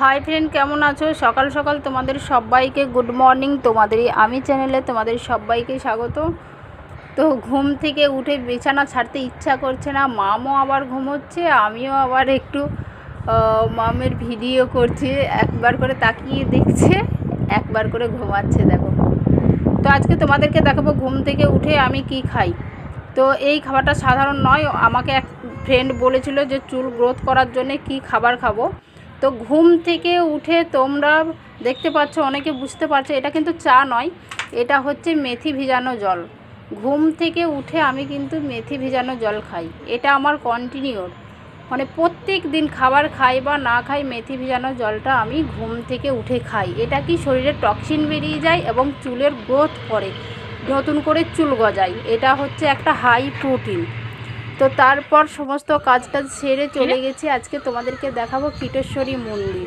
Hi friend কেমন আছো? সকাল সকাল তোমাদের সবাইকে গুড মর্নিং তোমাদেরই আমি চ্যানেলে তোমাদের সবাইকে স্বাগত। তো ঘুম থেকে উঠে বিছানা ছাড়তে ইচ্ছা করছে না। মামও আবার ঘুমোচ্ছে, আমিও আবার একটু মামের ভিডিও করছি। একবার করে তাকিয়ে দেখছে, একবার করে ঘুমাচ্ছে, দেখো। তো আজকে তোমাদেরকে দেখাবো ঘুম থেকে উঠে আমি কি খাই। তো এই খাবারটা সাধারণ নয়, আমাকে এক ফ্রেন্ড বলেছিল যে চুল গ্রোথ করার জন্য কি খাবার খাব। তো ঘুম থেকে উঠে তোমরা দেখতে পাচ্ছ, অনেকে বুঝতে পারছ, এটা কিন্তু চা নয়, এটা হচ্ছে মেথি ভিজানো জল। ঘুম থেকে উঠে আমি কিন্তু মেথি ভিজানো জল খাই, এটা আমার কন্টিনিউর মানে প্রত্যেক দিন খাবার খাই বা না খাই, মেথি ভিজানো জলটা আমি ঘুম থেকে উঠে খাই। এটা কি শরীরে টক্সিন বেরিয়ে যায় এবং চুলের গ্রোথ করে নতুন করে চুল গজায়, এটা হচ্ছে একটা হাই প্রোটিন তো তারপর সমস্ত কাজ টাজ সেরে চলে গেছি। আজকে তোমাদেরকে দেখাবো কীটেশ্বরী মন্দির।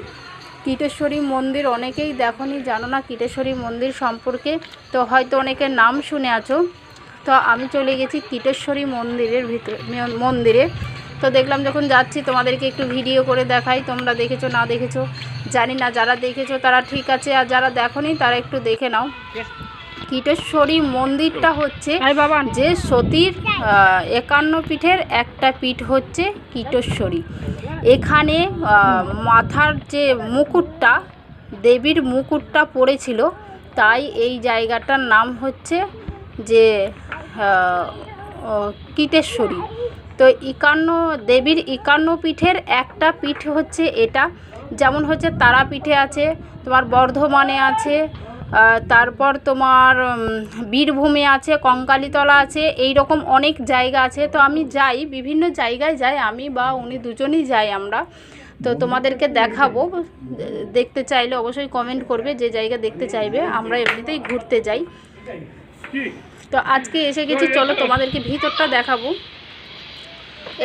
কীটেশ্বরী মন্দির অনেকেই দেখনি, জানো না কীটেশ্বরী মন্দির সম্পর্কে? তো হয়তো অনেকের নাম শুনে আছো। তো আমি চলে গেছি কীটেশ্বরী মন্দিরের ভিতরে মন্দিরে। তো দেখলাম যখন যাচ্ছি, তোমাদেরকে একটু ভিডিও করে দেখাই, তোমরা দেখেছ, না দেখেছ? জানি না যারা দেখেছ তারা ঠিক আছে, আর যারা দেখোনি তারা একটু দেখে নাও। কীটেশ্বরী মন্দিরটা হচ্ছে যে সতীর একান্ন পীঠের একটা পীঠ হচ্ছে কীটেশ্বরী। এখানে মাথার যে মুকুটটা দেবীর মুকুটটা পড়েছিল তাই এই জায়গাটার নাম হচ্ছে যে কীটেশ্বরী। তো একান্ন দেবীর একান্ন পীঠের একটা পীঠ হচ্ছে এটা। যেমন হচ্ছে তারাপীঠে আছে তোমার বর্ধমানে আছে তারপর তোমার বীরভূমে আছে, কঙ্কালীতলা আছে এই রকম অনেক জায়গা আছে। তো আমি যাই, বিভিন্ন জায়গায় যাই, আমি বা উনি দুজনেই যাই আমরা। তো তোমাদেরকে দেখাবো। দেখতে চাইলে অবশ্যই কমেন্ট করবে, যে জায়গা দেখতে চাইবে, আমরা এমনিতেই ঘুরতে যাই। তো আজকে এসে গেছি, চলো তোমাদেরকে ভিতরটা দেখাবো।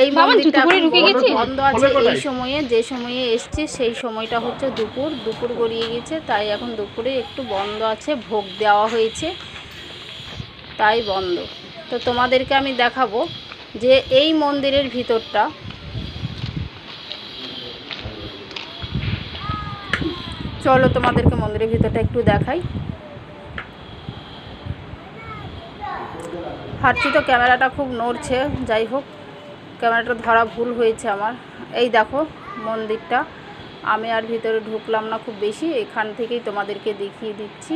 এই মন্দিরটা এখন ঢুকে গেছে? বন্ধ আছে। এই সময়ে যে সময়ে এসছে সেই সময়টা হচ্ছে দুপুর। দুপুর গড়িয়ে গেছে তাই এখন দুপুরে একটু বন্ধ আছে ভোগ দেওয়া হয়েছে তাই বন্ধ। তো তোমাদেরকে আমি দেখাবো যে এই মন্দিরের ভিতরটা চলো তোমাদেরকে মন্দিরের ভিতরটা একটু দেখাই। হাঁটছি তো ক্যামেরাটা খুব নড়ছে যাই হোক। ক্যামেরাটা ধরা ভুল হয়েছে আমার। এই দেখো মন্দিরটা। আমি আর ভিতরে ঢুকলাম না খুব বেশি, এখান থেকেই তোমাদেরকে দেখিয়ে দিচ্ছি।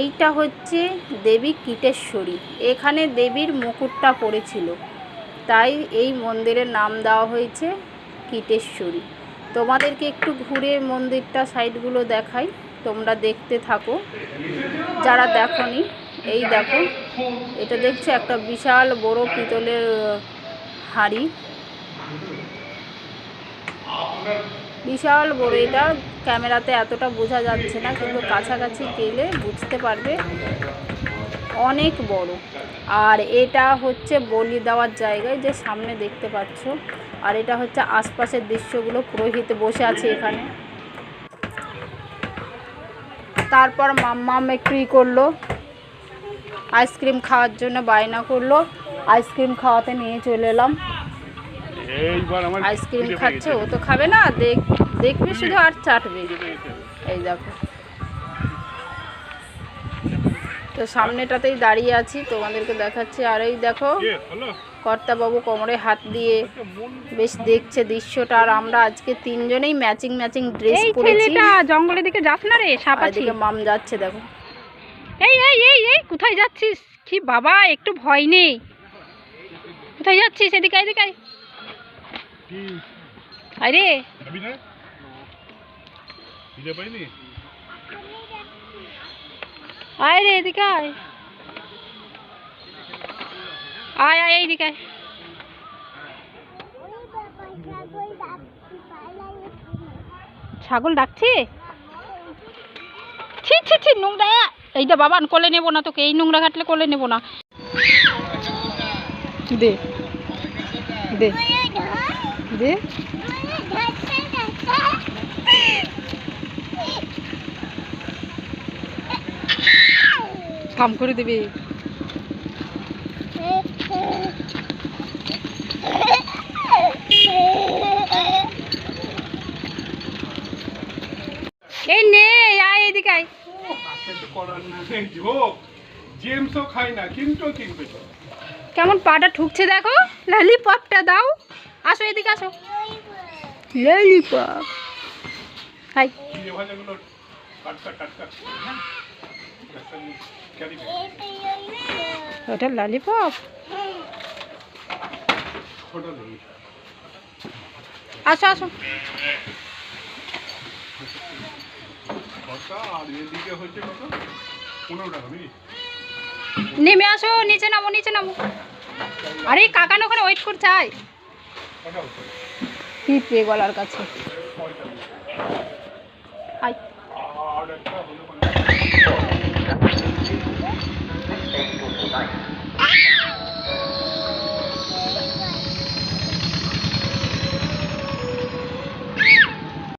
এইটা হচ্ছে দেবী কীটেশ্বরী। এখানে দেবীর মুকুটটা পড়েছিল। তাই এই মন্দিরের নাম দেওয়া হয়েছে কীটেশ্বরী। তোমাদেরকে একটু ঘুরে মন্দিরটা সাইডগুলো দেখাই। তোমরা দেখতে থাকো। যারা দেখনি, এই দেখো। এটা দেখছ একটা বিশাল বড় পিতলের হাঁড়ি। বিশাল বড় এটা ক্যামেরাতে এতটা বোঝা যাচ্ছে না কিন্তু কাছাকাছি গেলে বুঝতে পারবে। অনেক বড়। আর এটা হচ্ছে বলি দেওয়ার জায়গায় যে সামনে দেখতে পাচ্ছ। আর এটা হচ্ছে আশপাশের দৃশ্যগুলো পুরোহিত বসে আছে এখানে। তারপর মাম্মাম একটু ই করল আইসক্রিম খাওয়ার জন্য বায়না করল। আইসক্রিম খাওয়াতে নিয়ে চলে এলাম। আইসক্রিম খাচ্ছে ও তো খাবে না দেখ দেখবে শুধু আর চাটবে। এই দেখো। তো সামনেটাতেই দাঁড়িয়ে আছি তোমাদেরকে দেখাচ্ছি। আর এই দেখো কর্তাবাবু কোমরে হাত দিয়ে বেশ দেখছে দৃশ্যটা। আর আমরা আজকে তিনজনেই ম্যাচিং ম্যাচিং ড্রেস পরেছি। জঙ্গলের দিকে যাস না রে সাপ আছে। এদিকে মাম যাচ্ছে দেখো। এই এই এই এই কোথায় যাচ্ছিস? কি বাবা একটু ভয় নেই। কোথায় যাচ্ছিস? এদিকে এদিকে? আরে? আয় রে। এদিকে আয়। আয় আয় এইদিকে আয়। ছাগল ডাকছে? ছি ছি ছি নোংরা। এইটা বাবা কোলে নেব না তোকে। এই নোংরা ঘাটলে কোলে নেব না। দে। দে। দে। কাম করে দিবি। এই নে আয় এদিকে আয়। করার জেমসও খায় না কিন্তু কিনবে কেমন পাটা ঠুকছে দেখো? ললিপপটা দাও। আসো এদিকে আসো। ললিপপ। হাই। ওটা ললিপপ? আসো আসো। আর এদিকে হচ্ছে কত? পনেরো টাকা নেমে আসো, নিচে নামো নিচে নামো। আরে কাকান ওখানে ওয়েট কর চাই পিঁপড়ে গলার কাছে? আয়।